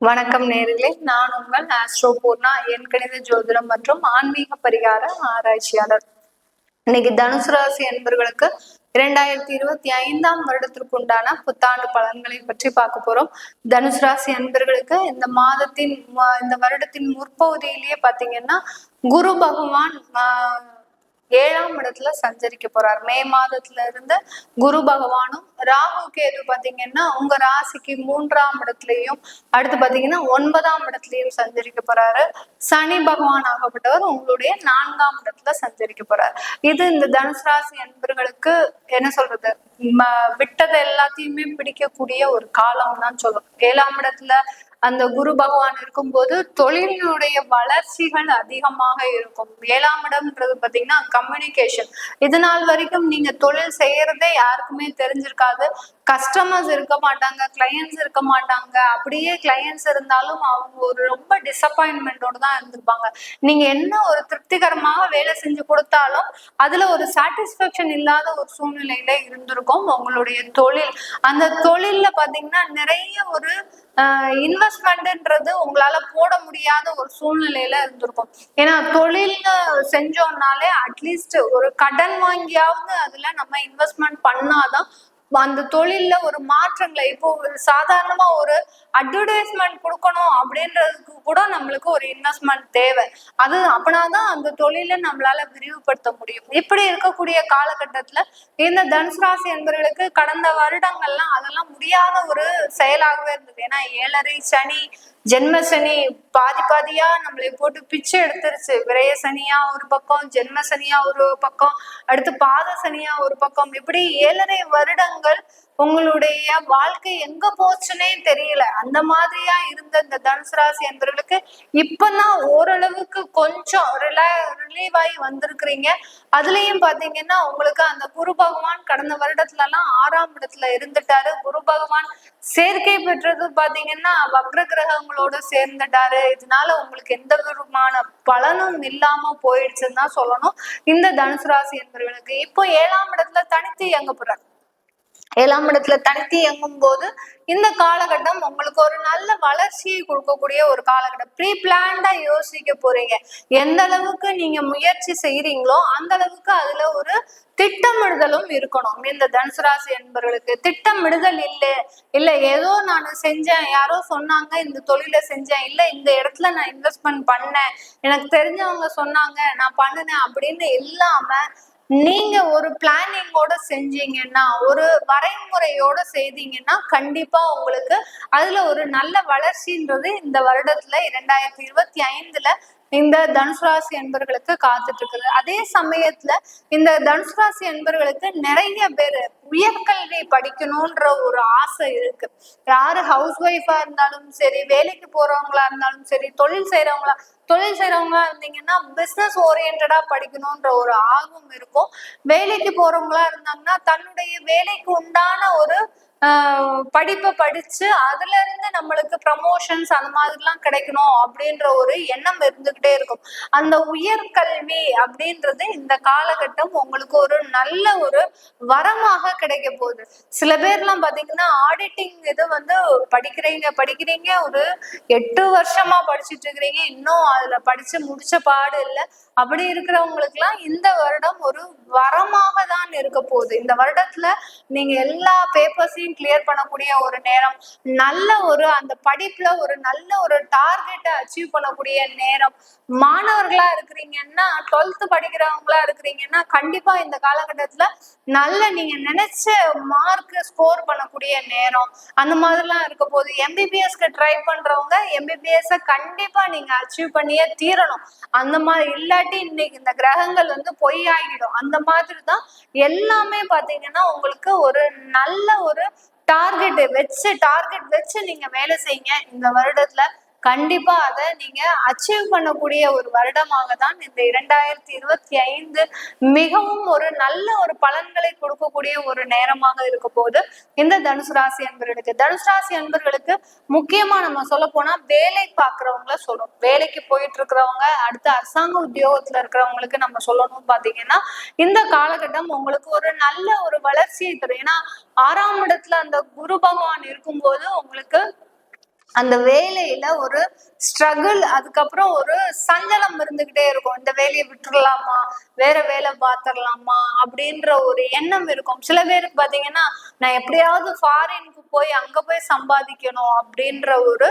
வணக்கம் நேர்களே. நான் உங்கள் ஆஸ்ட்ரோ பூர்ணா என் கணித ஜோதிடம் மற்றும் ஆன்மீக பரிகார ஆராய்ச்சியாளர். இன்னைக்கு தனுசு ராசி என்பவர்களுக்கு இரண்டாயிரத்தி இருபத்தி ஐந்தாம் வருடத்திற்கு உண்டான புத்தாண்டு பலன்களை பற்றி பார்க்க போறோம். தனுசு ராசி அன்பர்களுக்கு இந்த மாதத்தின் இந்த வருடத்தின் முற்பகுதியிலேயே பாத்தீங்கன்னா குரு பகவான் ஏழாம் இடத்துல சஞ்சரிக்க போறார். மே மாதத்துல இருந்து குரு பகவானும் ராகு கேது பாத்தீங்கன்னா உங்க ராசிக்கு மூன்றாம் இடத்துலயும் அடுத்து பாத்தீங்கன்னா ஒன்பதாம் இடத்துலயும் சஞ்சரிக்க போறாரு. சனி பகவான் ஆகப்பட்டவர் உங்களுடைய நான்காம் இடத்துல சஞ்சரிக்க போறார். இது இந்த தனுசு ராசி என்பர்களுக்கு என்ன சொல்றது? விட்டது விட்டதை எல்லாத்தையுமே பிடிக்கக்கூடிய ஒரு காலம் தான் சொல்லும். ஏழாம் இடத்துல அந்த குரு பகவான் இருக்கும்போது தொழிலினுடைய வளர்ச்சிகள் அதிகமாக இருக்கும். ஏழாம் இடம்ன்றது பாத்தீங்கன்னா கம்யூனிகேஷன் இது நாள் வரைக்கும் நீங்க தொழில் செய்யறதே யாருக்குமே தெரிஞ்சிருக்காது. கஸ்டமர்ஸ் இருக்க மாட்டாங்க கிளையன்ஸ் இருக்க மாட்டாங்க. அப்படியே கிளையன்ஸ் இருந்தாலும் அவங்க ஒரு ரொம்ப டிசப்பாயின்மெண்டோடு தான் இருந்திருப்பாங்க. நீங்க என்ன ஒரு திருப்திகரமாக வேலை செஞ்சு கொடுத்தாலும் அதுல ஒரு சாட்டிஸ்ஃபேக்ஷன் இல்லாத ஒரு சூழ்நிலையில இருந்திருக்கும் உங்களுடைய தொழில். அந்த தொழில்ல பாத்தீங்கன்னா நிறைய ஒரு இன்வெஸ்ட்மெண்ட்ன்றது உங்களால போட முடியாத ஒரு சூழ்நிலையில இருந்திருக்கும். ஏன்னா தொழில்னு செஞ்சோம்னாலே அட்லீஸ்ட் ஒரு கடன் வாங்கியாவது அதுல நம்ம இன்வெஸ்ட்மெண்ட் பண்ணாதான் அந்த தொழில்ல ஒரு மாற்றங்களை இப்போ ஒரு சாதாரணமா ஒரு அட்வர்டைஸ்மெண்ட் கொடுக்கணும் அப்படின்றதுக்கு கூட நம்மளுக்கு ஒரு இன்வெஸ்ட்மெண்ட் தேவை. அது அப்படின்னாதான் அந்த தொழிலை நம்மளால விரிவுபடுத்த முடியும். இப்படி இருக்கக்கூடிய காலகட்டத்துல இந்த தனுசு ராசி என்பவர்களுக்கு கடந்த வருடங்கள்லாம் அதெல்லாம் முடியாத ஒரு செயலாகவே இருந்தது. ஏன்னா ஏழரை சனி ஜென்ம சனி பாதி பாதியா நம்மளை போட்டு பிச்சை எடுத்துருச்சு. விரய சனியா ஒரு பக்கம் ஜென்ம சனியா ஒரு பக்கம் அடுத்து பாத சனியா ஒரு பக்கம். இப்படி ஏழரை வருடங்கள் உங்களுடைய வாழ்க்கை எங்க போச்சுன்னே தெரியல. அந்த மாதிரியா இருந்த இந்த தனுசு ராசி என்பவர்களுக்கு இப்பதான் ஓரளவுக்கு கொஞ்சம் ரிலா ரிலீவ் ஆகி வந்திருக்கிறீங்க. அதுலயும் பாத்தீங்கன்னா உங்களுக்கு அந்த குரு பகவான் கடந்த வருடத்துல எல்லாம் ஆறாம் இடத்துல இருந்துட்டாரு. குரு பகவான் சேர்க்கை பெற்றது பாத்தீங்கன்னா வக்ர கிரகங்களோட சேர்ந்துட்டாரு. இதனால உங்களுக்கு எந்த விதமான பலனும் இல்லாம போயிடுச்சுன்னு தான் சொல்லணும். இந்த தனுசு ராசி என்பவர்களுக்கு இப்போ ஏழாம் இடத்துல தனித்து இயங்க போறாரு. ஏழாம் இடத்துல தனித்து இயங்கும் போது இந்த காலகட்டம் உங்களுக்கு ஒரு நல்ல வளர்ச்சியை கொடுக்கக்கூடிய ஒரு காலகட்டம். ப்ரீ பிளான்டா யோசிக்க போறீங்க. எந்த அளவுக்கு நீங்க முயற்சி செய்யறீங்களோ அந்த அளவுக்கு அதுல ஒரு திட்டமிடுதலும் இருக்கணும். இந்த தனுசு ராசி என்பவர்களுக்கு திட்டமிடுதல் இல்லை. இல்ல ஏதோ நான் செஞ்சேன். யாரோ சொன்னாங்க இந்த தொழிலை செஞ்சேன். இல்ல இந்த இடத்துல நான் இன்வெஸ்ட்மெண்ட் பண்ணேன். எனக்கு தெரிஞ்சவங்க சொன்னாங்க நான் பண்ணினேன் அப்படின்னு இல்லாம நீங்க ஒரு பிளானிங்கோட செஞ்சீங்கன்னா ஒரு வரைமுறையோட செய்தீங்கன்னா கண்டிப்பா உங்களுக்கு அதுல ஒரு நல்ல வளர்ச்சின்றது இந்த வருடத்துல இரண்டாயிரத்தி இருபத்தி ஐந்துல இந்த தனுசு ராசி என்பர்களுக்கு காத்துட்டு இருக்குது அதே சமயத்துல இந்த தனுசு ராசி என்பர்களுக்கு நிறைய பேர் உயர்கல்வி படிக்கணும்ன்ற ஒரு ஆசை இருக்கு. யாரு ஹவுஸ் ஒய்ஃபா இருந்தாலும் சரி வேலைக்கு போறவங்களா இருந்தாலும் சரி தொழில் செய்யறவங்களா தொழில் செய்யறவங்களா இருந்தீங்கன்னா பிசினஸ் ஓரியன்டா படிக்கணும்ன்ற ஒரு ஆர்வம் இருக்கும். வேலைக்கு போறவங்களா இருந்தாங்கன்னா தன்னுடைய வேலைக்கு உண்டான ஒரு படிப்பை படிச்சு அதுல இருந்து நம்மளுக்கு ப்ரமோஷன்ஸ் அந்த மாதிரிலாம் கிடைக்கணும் அப்படின்ற ஒரு எண்ணம் இருந்துகிட்டே இருக்கும். அந்த உயர்கல்வி அப்படின்றது இந்த காலகட்டம் உங்களுக்கு ஒரு நல்ல ஒரு வரமாக கிடைக்க போகுது. சில பேர்லாம் பாத்தீங்கன்னா ஆடிட்டிங் இது வந்து படிக்கிறீங்க படிக்கிறீங்க ஒரு எட்டு வருஷமா படிச்சுட்டு இருக்கிறீங்க இன்னும் அதுல படிச்சு முடிச்ச பாடு இல்லை. அப்படி இருக்கிறவங்களுக்குலாம் இந்த வருடம் ஒரு வரமாக தான் இருக்க போகுது. இந்த வருடத்துல நீங்க எல்லா பேப்பர்ஸையும் கிளியர் பண்ணக்கூடிய ஒரு நேரம் நல்ல ஒரு அந்த படிப்புல ஒரு நல்ல ஒரு டார்கெட்டை அச்சீவ் பண்ணக்கூடிய நேரம். மாணவர்களா இருக்கிறீங்கன்னா டுவெல்த் படிக்கிறவங்களா இருக்கிறீங்கன்னா கண்டிப்பா இந்த காலகட்டத்துல நல்ல நீங்க நினைச்ச மார்க் ஸ்கோர் பண்ணக்கூடிய நேரம். அந்த மாதிரிலாம் இருக்க போது எம்பிபிஎஸ்க்கு ட்ரை பண்றவங்க எம்பிபிஎஸ் கண்டிப்பா நீங்க அச்சீவ் பண்ணியே தீரணும். அந்த மாதிரி இல்லாட்டி இன்னைக்கு இந்த கிரகங்கள் வந்து பொய் ஆகிடும் அந்த மாதிரி தான் எல்லாமே பாத்தீங்கன்னா உங்களுக்கு ஒரு நல்ல ஒரு டார்கெட் வச்சு டார்கெட் வச்சு நீங்க வேலை செய்யுங்க. இந்த வருடத்துல கண்டிப்பா அதை நீங்க அச்சீவ் பண்ணக்கூடிய ஒரு வருடமாக தான் இந்த இரண்டாயிரத்தி இருபத்தி ஐந்து மிகவும் ஒரு நல்ல ஒரு பலன்களை கொடுக்கக்கூடிய ஒரு நேரமாக இருக்க போது இந்த தனுசு ராசி அன்பர்களுக்கு தனுசு ராசி அன்பர்களுக்கு முக்கியமா நம்ம சொல்ல போனா வேலை பார்க்கறவங்கள சொல்லணும். வேலைக்கு போயிட்டு இருக்கிறவங்க அடுத்து அரசாங்க உத்தியோகத்துல இருக்கிறவங்களுக்கு நம்ம சொல்லணும் பாத்தீங்கன்னா இந்த காலகட்டம் உங்களுக்கு ஒரு நல்ல ஒரு வளர்ச்சியை தரும். ஏன்னா ஆறாம் இடத்துல அந்த குரு பகவான் இருக்கும்போது உங்களுக்கு அந்த வேலையில ஒரு ஸ்ட்ரகிள் அதுக்கப்புறம் ஒரு சஞ்சலம் இருந்துகிட்டே இருக்கும். இந்த வேலையை விட்டுடலாமா வேற வேலை பார்த்துடலாமா அப்படின்ற ஒரு எண்ணம் இருக்கும். சில பேருக்கு பாத்தீங்கன்னா நான் எப்படியாவது ஃபாரினுக்கு போய் அங்க போய் சம்பாதிக்கணும் அப்படின்ற ஒரு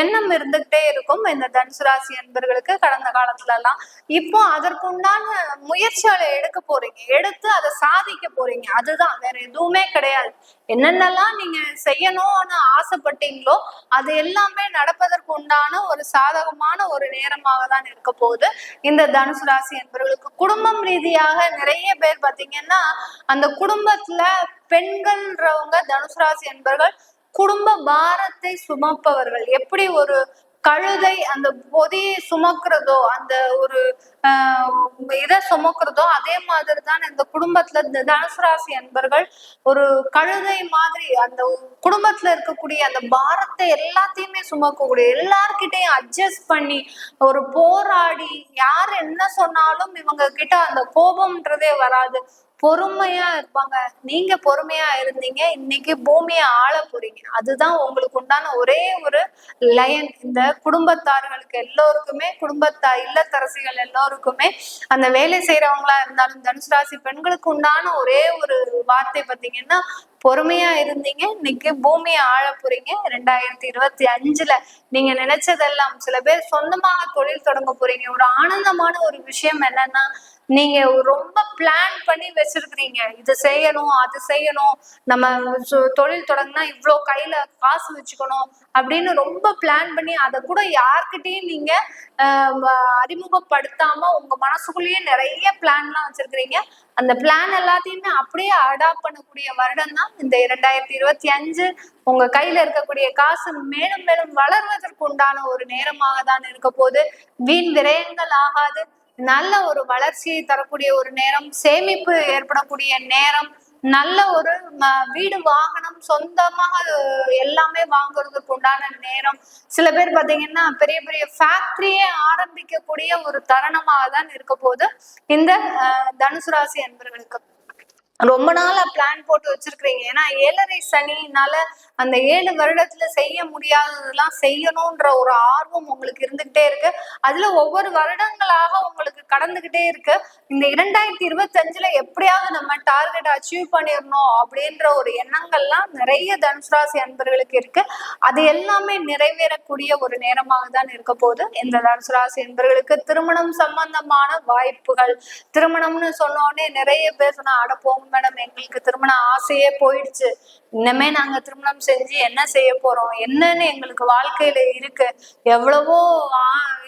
எண்ணம் இருந்துகிட்டே இருக்கும். இந்த தனுசு ராசி என்பர்களுக்கு கடந்த காலத்துல எல்லாம் இப்போ அதற்குண்டான முயற்சிகளை எடுக்க போறீங்க. எடுத்து அதை சாதிக்க போறீங்க. அதுதான் வேற எதுவுமே கிடையாது. என்னென்னலாம் நீங்க செய்யணும்னு ஆசைப்பட்டீங்களோ அது எல்லாமே நடப்பதற்கு உண்டான ஒரு சாதகமான ஒரு நேரமாக தான் இருக்க போகுது. இந்த தனுசு ராசி என்பவர்களுக்கு குடும்பம் ரீதியாக நிறைய பேர் பாத்தீங்கன்னா அந்த குடும்பத்துல பெண்கள்ன்றவங்க தனுசு ராசி என்பவர்கள் குடும்ப பாரத்தை சுமப்பவர்கள். எப்படி ஒரு கழுதை அந்த பொதியை சுமக்கிறதோ அந்த ஒரு இதை சுமக்கிறதோ அதே மாதிரி தான் இந்த குடும்பத்துல இந்த தனுசு ராசி அன்பர்கள் ஒரு கழுதை மாதிரி அந்த குடும்பத்துல இருக்கக்கூடிய அந்த பாரத்தை எல்லாத்தையுமே சுமக்கக்கூடிய எல்லார்கிட்டையும் அட்ஜஸ்ட் பண்ணி ஒரு போராடி யார் என்ன சொன்னாலும் இவங்க கிட்ட அந்த கோபம்ன்றதே வராது. பொறுமையா இருப்பாங்க. நீங்க பொறுமையா இருந்தீங்க. இன்னைக்கு பூமியை ஆள போறீங்க. அதுதான் உங்களுக்கு உண்டான ஒரே ஒரு லயன் இந்த குடும்பத்தார்களுக்கு எல்லோருக்குமே குடும்பத்தா இல்லத்தரசிகள் எல்லோருக்குமே அந்த வேலை செய்யறவங்களா இருந்தாலும் தனுசு ராசி பெண்களுக்கு உண்டான ஒரே ஒரு வார்த்தை பாத்தீங்கன்னா பொறுமையா இருந்தீங்க. இன்னைக்கு பூமியை ஆள போறீங்க. ரெண்டாயிரத்தி இருபத்தி அஞ்சுல நீங்க நினைச்சதெல்லாம் சில பேர் சொந்தமாக தொழில் தொடங்க போறீங்க. ஒரு ஆனந்தமான ஒரு விஷயம் என்னன்னா நீங்க ரொம்ப பிளான் பண்ணி வச்சிருக்கிறீங்க. இது செய்யணும் அது செய்யணும். நம்ம தொழில் தொடங்கினா இவ்வளோ கையில காசு வச்சுக்கணும் அப்படின்னு ரொம்ப பிளான் பண்ணி அதை கூட யார்கிட்டயும் நீங்க அறிமுகப்படுத்தாம உங்க மனசுக்குள்ளேயே நிறைய பிளான்லாம் வச்சிருக்கிறீங்க. அந்த பிளான் எல்லாத்தையுமே அப்படியே அடாப்ட் பண்ணக்கூடிய வருடம் தான் இந்த இரண்டாயிரத்தி இருபத்தி அஞ்சு. உங்க கையில இருக்கக்கூடிய காசு மேலும் மேலும் வளர்வதற்கு உண்டான ஒரு நேரமாக தான் இருக்க போது வீண் விரயங்கள் ஆகாது. நல்ல ஒரு வளர்ச்சியை தரக்கூடிய ஒரு நேரம் சேமிப்பு ஏற்படக்கூடிய நேரம் நல்ல ஒரு வீடு வாகனம் சொந்தமாக எல்லாமே வாங்குறதுக்கு உண்டான நேரம். சில பேர் பாத்தீங்கன்னா பெரிய பெரிய ஃபேக்டரியே ஆரம்பிக்கக்கூடிய ஒரு தருணமாக தான் இருக்க போது இந்த தனுசு ராசி என்பர்களுக்கு ரொம்ப நாளா பிளான் போட்டு வச்சிருக்கிறீங்க. ஏன்னா ஏழரை சனினால அந்த ஏழு வருடத்துல செய்ய முடியாததெல்லாம் செய்யணும்ன்ற ஒரு ஆர்வம் உங்களுக்கு இருந்துகிட்டே இருக்கு. அதுல ஒவ்வொரு வருடங்களாக உங்களுக்கு கடந்துகிட்டே இருக்கு. இந்த இரண்டாயிரத்தி இருபத்தி அஞ்சுல எப்படியாவது நம்ம டார்கெட் அச்சீவ் பண்ணிடணும் அப்படின்ற ஒரு எண்ணங்கள்லாம் நிறைய தனுசுராசி அன்பர்களுக்கு இருக்கு. அது எல்லாமே நிறைவேறக்கூடிய ஒரு நேரமாக தான் இருக்க போது இந்த தனுசுராசி அன்பர்களுக்கு திருமணம் சம்பந்தமான வாய்ப்புகள் திருமணம்னு சொன்னோடனே நிறைய பேர் சொன்னா அட மேடம் எங்களுக்கு திருமண ஆசையே போயிடுச்சு. இன்னமே நாங்க திருமணம் செஞ்சு என்ன செய்ய போறோம்? என்னன்னு எங்களுக்கு வாழ்க்கையில இருக்கு. எவ்வளவோ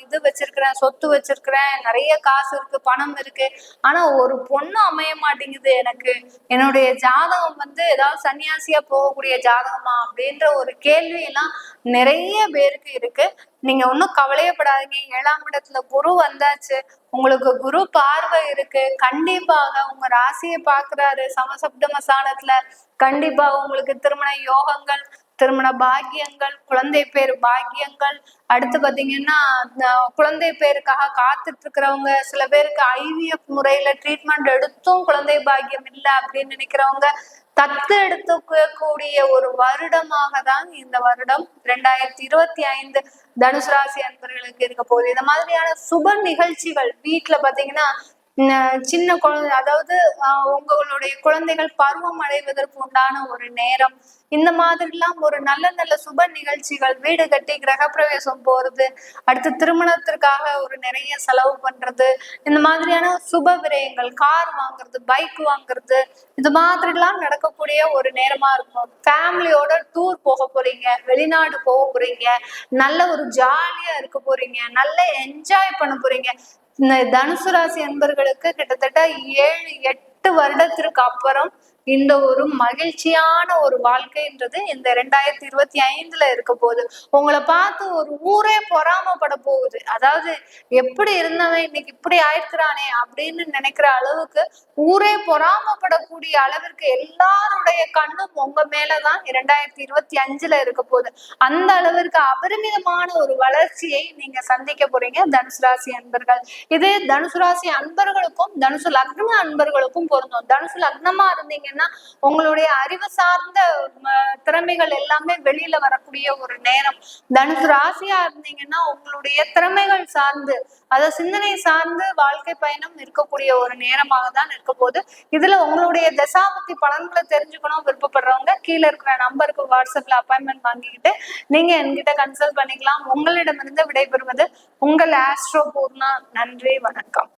இது வச்சிருக்கிறேன் சொத்து வச்சிருக்கிறேன் நிறைய காசு இருக்கு பணம் இருக்கு. ஆனா ஒரு பொண்ணு அமைய மாட்டேங்குது எனக்கு. என்னுடைய ஜாதகம் வந்து ஏதாவது சன்னியாசியா போகக்கூடிய ஜாதகமா அப்படின்ற ஒரு கேள்வி எல்லாம் நிறைய பேருக்கு இருக்கு. நீங்க ஒன்றும் கவலையப்படாதீங்க. ஏழாம் இடத்துல குரு வந்தாச்சு. உங்களுக்கு குரு பார்வை இருக்கு. கண்டிப்பாக உங்க ராசியை பாக்குறாரு சமசப்த மசானத்துல கண்டிப்பாக உங்களுக்கு திருமண யோகங்கள் திருமண பாக்கியங்கள் குழந்தை பேர் பாக்கியங்கள். அடுத்து பாத்தீங்கன்னா குழந்தை பேருக்காக காத்துட்டு இருக்கிறவங்க சில பேருக்கு ஐவிஎஃப் முறையில ட்ரீட்மெண்ட் எடுத்தும் குழந்தை பாக்கியம் இல்லை அப்படின்னு நினைக்கிறவங்க தத்து எடுத்துக்கக்கூடிய ஒரு வருடமாக தான் இந்த வருடம் ரெண்டாயிரத்தி இருபத்தி ஐந்து தனுசு ராசி அன்பர்களுக்கு இருக்க போகுது. இந்த மாதிரியான சுப நிகழ்ச்சிகள் வீட்டுல பாத்தீங்கன்னா சின்ன குழந்தை அதாவது உங்களுடைய குழந்தைகள் பருவம் அடைவதற்கு உண்டான ஒரு நேரம். இந்த மாதிரிலாம் ஒரு நல்ல நல்ல சுப நிகழ்ச்சிகள் வீடு கட்டி கிரகப்பிரவேசம் போறது அடுத்து திருமணத்திற்காக ஒரு நிறைய செலவு பண்றது இந்த மாதிரியான சுப விரயங்கள் கார் வாங்குறது பைக் வாங்குறது இது மாதிரிலாம் நடக்கக்கூடிய ஒரு நேரமா இருக்கும். ஃபேமிலியோட டூர் போக போறீங்க வெளிநாடு போக போறீங்க நல்ல ஒரு ஜாலியா இருக்க போறீங்க நல்ல என்ஜாய் பண்ண போறீங்க. தனுசு ராசி அன்பர்களுக்கு கிட்டத்தட்ட ஏழு எட்டு வருடத்திற்கு அப்புறம் இந்த ஒரு மகிழ்ச்சியான ஒரு வாழ்க்கைன்றது இந்த ரெண்டாயிரத்தி இருபத்தி ஐந்துல இருக்க போகுது. உங்களை பார்த்து ஒரு ஊரே பொறாமப்பட போகுது. அதாவது எப்படி இருந்தவன்? இன்னைக்கு இப்படி ஆயிருக்கிறானே? அப்படின்னு நினைக்கிற அளவுக்கு ஊரே பொறாமப்படக்கூடிய அளவிற்கு எல்லாருடைய கண்ணும் உங்க மேலதான் இரண்டாயிரத்தி இருபத்தி அஞ்சுல இருக்க போகுது. அந்த அளவிற்கு அபரிமிதமான ஒரு வளர்ச்சியை நீங்க சந்திக்க போறீங்க தனுசு ராசி அன்பர்கள். இது தனுசு ராசி அன்பர்களுக்கும் தனுசு லக்ன அன்பர்களுக்கும் பொருந்தும். தனுசு லக்னமா இருந்தீங்கன்னா உங்களுடைய அறிவு சார்ந்த திறமைகள் எல்லாமே வெளியில வரக்கூடிய ஒரு நேரம். தனுசு ராசியா இருந்தீங்கன்னா உங்களுடைய திறமைகள் சார்ந்து அதாவது சிந்தனை சார்ந்து வாழ்க்கை பயணம் இருக்கக்கூடிய ஒரு நேரமாக தான் இருக்க போது இதுல உங்களுடைய தசாபத்தி பலன்களை தெரிஞ்சுக்கணும் விருப்பப்படுறவங்க கீழே இருக்கிற நம்பருக்கு வாட்ஸ்அப்ல அப்பாயின்மெண்ட் வாங்கிக்கிட்டு நீங்க என்கிட்ட கன்சல்ட் பண்ணிக்கலாம். உங்களிடமிருந்து விடைபெறுவது உங்கள் ஆஸ்ட்ரோ பூர்ணா. நன்றி வணக்கம்.